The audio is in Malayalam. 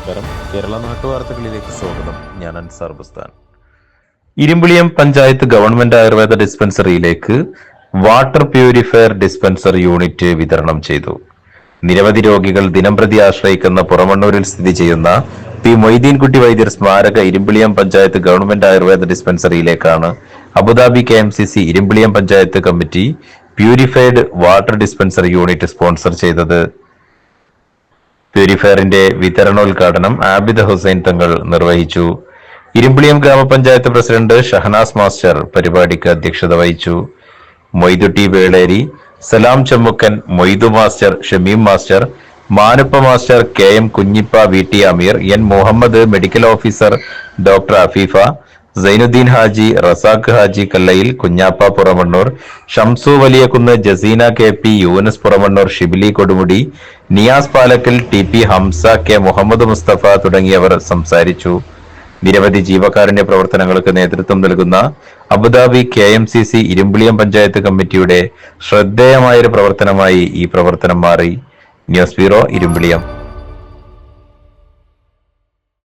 നമസ്കാരം. കേരള നാട്ടുവാർത്തകളിലേക്ക് സ്വാഗതം. ഞാൻ അൻസാർ ബുസ്താൻ. ഇരുമ്പുളിയം പഞ്ചായത്ത് ഗവൺമെന്റ് ആയുർവേദ ഡിസ്പെൻസറിയിലേക്ക് വാട്ടർ പ്യൂരിഫയർ ഡിസ്പെൻസർ യൂണിറ്റ് വിതരണം ചെയ്തു. നിരവധി രോഗികൾ ദിനംപ്രതി ആശ്രയിക്കുന്ന പുറമണ്ണൂരിൽ സ്ഥിതി ചെയ്യുന്ന പി മൊയ്തീൻകുട്ടി വൈദ്യർ സ്മാരക Irumbiliyam panchayat government Ayurveda ഡിസ്പെൻസറിയിലേക്കാണ് Abu Dhabi K M C C Irumbiliyam panchayat committee purified water dispenser unit sponsor ചെയ്തത്. പ്യൂരിഫയറിന്റെ വിതരണോദ്ഘാടനം ആബിദ് ഹുസൈൻ തങ്ങൾ നിർവഹിച്ചു. ഇരുമ്പിളിയം ഗ്രാമപഞ്ചായത്ത് പ്രസിഡന്റ് ഷഹനാസ് മാസ്റ്റർ പരിപാടിക്ക് അധ്യക്ഷത വഹിച്ചു. Moidutty Veleri Salam Chemmukkan Moidu master Shameem master Manuppa master K M Kunhippa V T Ameer N Muhammad medical officer doctor Afeefa Zainuddin Haji Razak Haji Kallayil Kunhappa Puramannur Shamsu Valiyakunnu Jaseena K P Yunus Puramannur Shibili Kodumudi Niyas Palakkal T P Hamza K Muhammad Mustafa തുടങ്ങിയവർ സംസാരിച്ചു. നിരവധി ജീവകാരുണ്യ പ്രവർത്തനങ്ങൾക്ക് നേതൃത്വം നൽകുന്ന Abu Dhabi K M C C Irumbiliyam panchayat കമ്മിറ്റിയുടെ ശ്രദ്ധേയമായൊരു പ്രവർത്തനമായി ഈ പ്രവർത്തനം മാറി. News bureau Irumbiliyam.